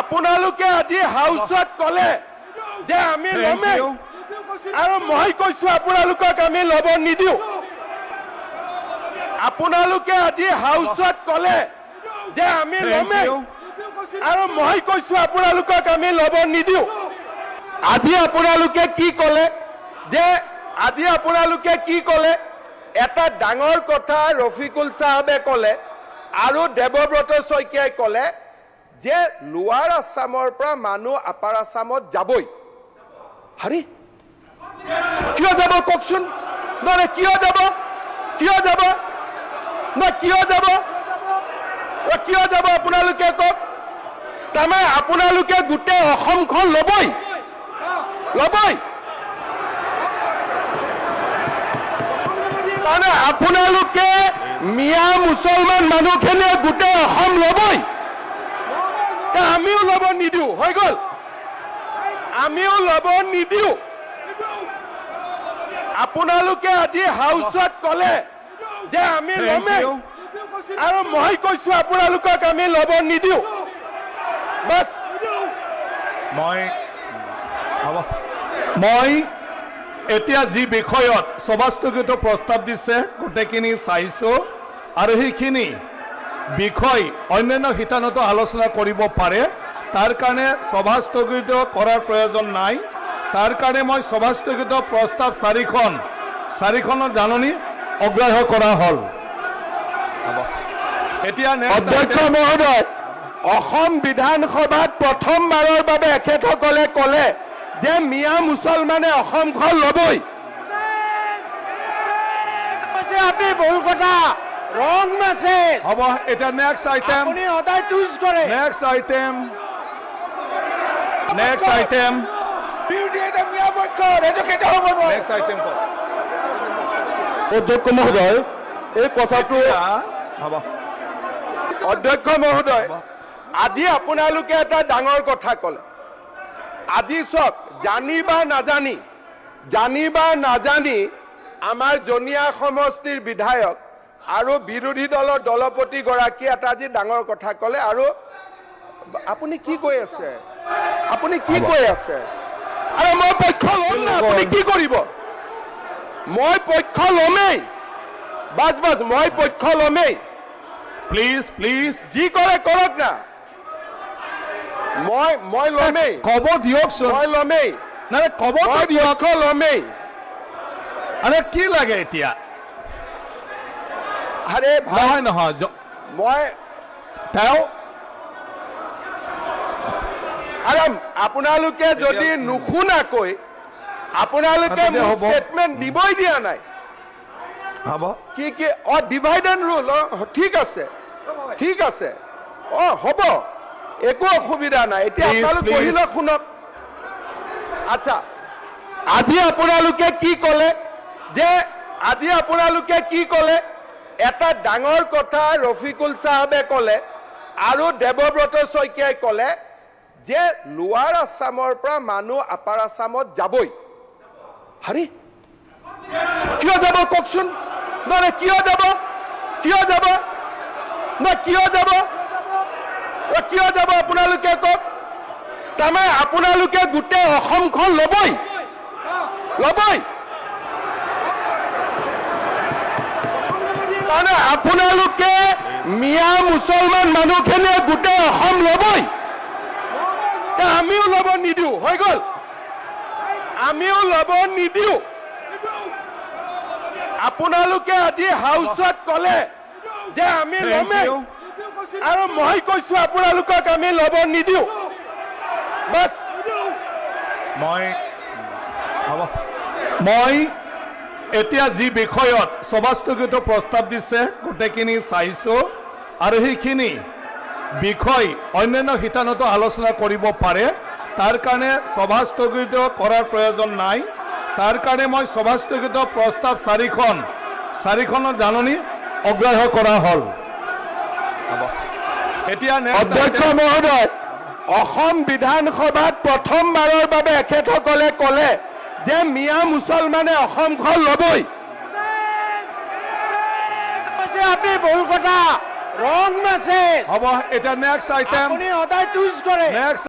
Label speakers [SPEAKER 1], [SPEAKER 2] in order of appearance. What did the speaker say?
[SPEAKER 1] আপোনালোকে আজি হাউচত ক'লে যে আমি ল'মেই। আৰু মই কৈছো আপোনালোকক আমি ল'ব নিদিওঁ। আপোনালোকে আজি হাউচত ক'লে যে আমি ল'মেই। আৰু মই কৈছো আপোনালোকক আমি ল'ব নিদিওঁ। আজি আপোনালোকে কি ক'লে? যে আজি আপোনালোকে কি ক'লে? এটা ডাঙৰ কথা ৰফিকুল চাহাবে ক'লে আৰু দেৱব্ৰত শইকীয়াই ক'লে যে লোৱাৰ আছামৰ পৰা মানুহ আপাৰ আছামত যাবই। হাৰি, কিয় যাব কওকচোন? নহয় কিয় যাব? কিয় যাব? নহয় কিয় যাব? কিয় যাব আপোনালোকে কওক? তাৰমানে আপোনালোকে গোটেই অসমখন ল'বই। ল'বই। তাৰমানে আপোনালোকে মিয়া মুছলমান মানুহখিনিয়ে গোটেই অসম ল'বই। আমিও ল'ব নিদিওঁ। হৈ গ'ল। আমিও ল'ব নিদিওঁ। আপোনালোকে আজি হাউচত ক'লে যে আমি ল'মেই আৰু মই কৈছো আপোনালোকক আমি ল'ব নিদিওঁ। বাছ।
[SPEAKER 2] মই হ'ব। মই এতিয়া যি বিষয়ত সভাস্থগিত প্ৰস্তাৱ দিছে গোটেইখিনি চাইছো। আৰু সেইখিনি বিষয় অন্যান্য শিতানতো আলোচনা কৰিব পাৰে। তাৰ কাৰণে সভাস্থগিত কৰাৰ প্ৰয়োজন নাই। তাৰ কাৰণে মই সভাস্থগিত প্ৰস্তাৱ চাৰিখন চাৰিখনৰ জাননী অগ্ৰাহ্য কৰা হ'ল। এতিয়া
[SPEAKER 1] অধ্যক্ষ মহোদয় অসম বিধানসভাত প্ৰথমবাৰৰ বাবে এখেতসকলে ক'লে যে মিয়া মুছলমানে অসমখন ল'বই। আপুনি ভুল কথা। ৰং মেছেজ
[SPEAKER 2] হ'ব এতিয়া নেক্সট আইটেম
[SPEAKER 1] আপুনি সদায় টুইজ কৰে
[SPEAKER 2] নেক্সট আইটেম নেক্সট আইটেম
[SPEAKER 1] বিৰোধী এটা মিয়া পক্ষৰ সেইটো কেতিয়া হ'ব
[SPEAKER 2] নেক্সট আইটেম
[SPEAKER 1] অধ্যক্ষ মহোদয় এই কথাটো
[SPEAKER 2] হ'ব।
[SPEAKER 1] অধ্যক্ষ মহোদয় আজি আপোনালোকে এটা ডাঙৰ কথা ক'লে। আজি চাওক জানি বা নাজানি জানি বা নাজানি আমাৰ জনীয়া সমষ্টিৰ বিধায়ক আৰু বিৰোধী দলৰ দলপতি গৰাকীয়ে এটা আজি ডাঙৰ কথা ক'লে আৰু আপুনি কি কৈ আছে? আপুনি কি কৈ আছে? আৰে মই পক্ষ ল'ম না আপুনি কি কৰিব? মই পক্ষ ল'মেই। বাছ বাছ মই পক্ষ ল'মেই।
[SPEAKER 2] প্লিজ প্লিজ
[SPEAKER 1] যি কৰে কৰক না। মই মই ল'মেই।
[SPEAKER 2] ক'ব দিয়কচোন
[SPEAKER 1] মই ল'মেই।
[SPEAKER 2] নাই ক'ব দিয়ক।
[SPEAKER 1] ল'মেই।
[SPEAKER 2] আৰে কি লাগে এতিয়া?
[SPEAKER 1] আৰে ভাই
[SPEAKER 2] নহয় নহয়
[SPEAKER 1] মই
[SPEAKER 2] তেওঁ
[SPEAKER 1] আৰে আপোনালোকে যদি নুশুনাকৈ আপোনালোকে
[SPEAKER 2] পাতিলে
[SPEAKER 1] ষ্টেটমেণ্ট দিবই দিয়া নাই।
[SPEAKER 2] হ'ব।
[SPEAKER 1] কি কি? অ ডিভাইড এণ্ড ৰুল অ ঠিক আছে। ঠিক আছে। অ হ'ব। একো অসুবিধা নাই। এতিয়া আপোনালোক. পঢ়ি লওক শুনক। আচ্ছা আজি আপোনালোকে কি ক'লে? যে আজি আপোনালোকে কি ক'লে? এটা ডাঙৰ কথা ৰফিকুল চাহাবে ক'লে আৰু দেৱব্ৰত শইকীয়াই ক'লে যে লোৱাৰ আছামৰ পৰা মানুহ আপাৰ আছামত যাবই। হাৰি, কিয় যাব কওকচোন? নহয় কিয় যাব? কিয় যাব? নহয় কিয় যাব? কিয় যাব আপোনালোকে কওক? তাৰমানে আপোনালোকে গোটেই অসমখন ল'বই। ল'বই। তাৰমানে আপোনালোকে মিয়া মুছলমান মানুহখিনিয়ে গোটেই অসম ল'বই। আমিও ল'ব নিদিওঁ হৈ গ'ল। আমিও ল'ব নিদিওঁ। আপোনালোকে আজি হাউচত ক'লে যে আমি ল'মেই। আৰু মই কৈছো আপোনালোকক আমি ল'ব নিদিওঁ। বাছ।
[SPEAKER 2] মই মই এতিয়া যি বিষয়ত সভাস্থগিত প্ৰস্তাৱ দিছে গোটেইখিনি চাইছো আৰু সেইখিনি বিষয় অন্যান্য শিতানতো আলোচনা কৰিব পাৰে। তাৰ কাৰণে সভাস্থগিত কৰাৰ প্ৰয়োজন নাই। তাৰ কাৰণে মই সভাস্থগিত প্ৰস্তাৱ চাৰিখন চাৰিখনৰ জাননী অগ্ৰাহ্য কৰা হ'ল। এতিয়া
[SPEAKER 1] অধ্যক্ষ মহোদয় অসম বিধানসভাত প্ৰথমবাৰৰ বাবে এখেতসকলে ক'লে যে মিয়া মুছলমানে অসমখন ল'বই আপনি ভুল কথা
[SPEAKER 3] রং আছে
[SPEAKER 2] হ'ব এটা নেক্সট আইটেম
[SPEAKER 3] আপুনি সদায় কৰে
[SPEAKER 2] নেক্সট